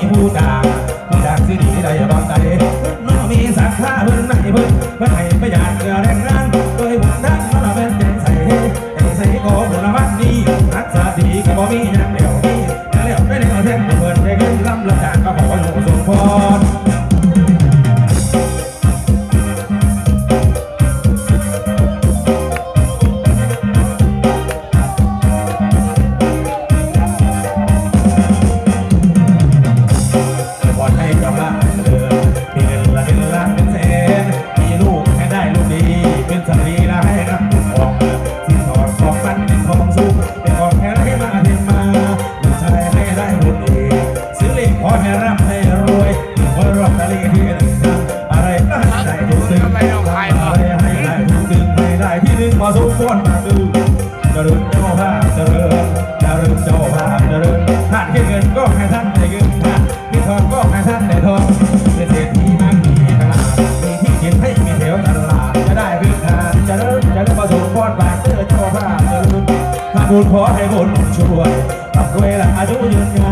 你不打。 มาสุกคนมาดูจะรุ่นเจ้าภาพจะเริ่มจะรุ่นเจ้าภาพจะเริ่มท่านที่เงินก็ให้ท่านได้เงินท่านที่ทองก็ให้ท่านได้ทองเป็นเศรษฐีมั่งมีขนาดมีที่กินให้มีแถวตลาดจะได้พื้นฐาจะเริ่มจะเริ่มมาสุกคนมาเจอเจ้าภาพจะเริ่มทำบุญขอให้บุญช่วยทำด้วยละอายุยืนยาว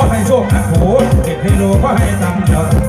ขอให้โชคนะโหเด็กให้โลก็ให้ตังค์เถอ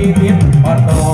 जीवित और तो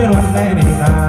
เป็นวันแรกในปีหน้า